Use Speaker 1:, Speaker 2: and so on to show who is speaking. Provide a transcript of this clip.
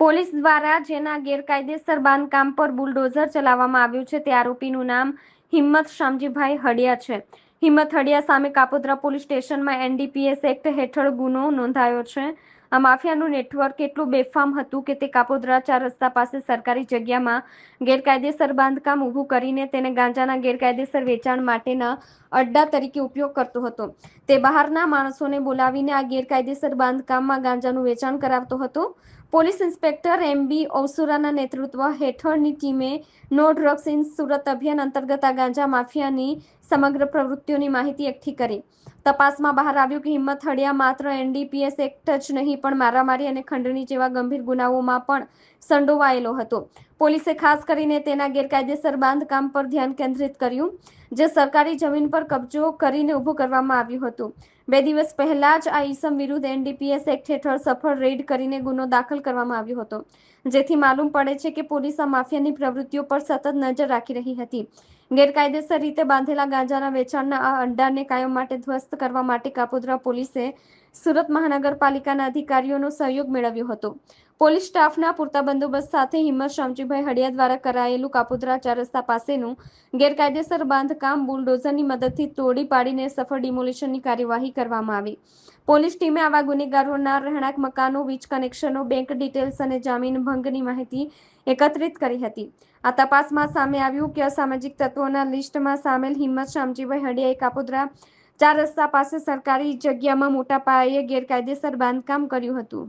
Speaker 1: Police દ્વારા જેના ગેરકાયદેસર બાંધકામ પર બુલડોઝર ચલાવવામાં આવ્યું છે, તે આરોપીનું નામ હિંમત શામજીભાઈ હડિયા છે. હિંમત હડિયા સામે કાપોદ્રા પોલીસ સ્ટેશનમાં એનડીપીએસ એક્ટ હેઠળ ગુનો નોંધાયો છે. આ માફિયાનું નેટવર્ક એટલું બેફામ હતું કે તે કાપોદ્રા રસ્તા પાસે સરકારી જગ્યામાં ગેરકાયદેસર બાંધકામ ઊભું કરીને તેને ગાંજાના ગેરકાયદેસર વેચાણ માટેના અડ્ડા તરીકે ઉપયોગ કરતો હતો. તે બહારના માણસોને બોલાવીને આ ગેરકાયદેસર બાંધકામમાં ગાંજાનું વેચાણ કરાવતો હતો. પોલીસ ઇન્સ્પેક્ટર એમ બી ઓસુરાના નેતૃત્વ હેઠળની ટીમે નો ડ્રગ્સ ઇન સુરત અભિયાન અંતર્ગત આ ગાંજા માફિયાની સમગ્ર પ્રવૃત્તિઓની માહિતી એકઠી કરી. તપાસમાં બહાર આવ્યું કે હિંમત હડિયા માત્ર એનડીપીએસ એક્ટ જ નહીં, પણ મારામારી અને ખંડણી જેવા ગંભીર ગુનાઓમાં પણ સંડોવાયેલો હતો. પોલીસે ખાસ કરીને તેના ગેરકાયદેસર બાંધકામ પર ધ્યાન કેન્દ્રિત કર્યું, જે સરકારી જમીન પર કબજો કરીને ઊભું કરવામાં આવ્યું હતું. બે દિવસ પહેલા જ આ ઈસમ વિરુદ્ધ એનડીપીએસ એક્ટ હેઠળ સફળ રેડ કરીને ગુનો દાખલ કરવામાં આવ્યો હતો. જેથી માલુમ પડે છે કે પોલીસ આ માફિયાની પ્રવૃત્તિઓ પર સતત નજર રાખી રહી હતી. ગેરકાયદેસર રીતે બાંધેલા ગાંજાના વેચાણના આ અડ્ડાને કાયમ માટે ધ્વસ્ત કરવા માટે કાપોદ્રા પોલીસે સુરત મહાનગરપાલિકાના અધિકારીઓનો સહયોગ મેળવ્યો હતો. પોલીસ સ્ટાફના પૂરતા બંદોબસ્ત સાથે હિંમત શામજીભાઈ હડિયા દ્વારા કરાયેલું કાપોદ્રા ચાર રસ્તા પાસેનું ગેરકાયદેસર બાંધકામ બુલડોઝરની મદદથી તોડી પાડીને સફળ ડિમોલિશનની કાર્યવાહી કરવામાં આવી. પોલીસ ટીમે આવા ગુનેગારોના રહેણાંક, મકાનો, વીજ કનેક્શનો, બેંક ડિટેલ્સ અને જામીન ભંગની માહિતી એકત્રિત કરી હતી. આ તપાસમાં સામે આવ્યું કે અસામાજિક તત્વોના લિસ્ટમાં સામેલ હિંમત શામજીભાઈ હડિયાએ કાપોદ્રા ચાર રસ્તા પાસે સરકારી જગ્યામાં મોટા પાયે ગેરકાયદેસર બાંધકામ કર્યું હતું.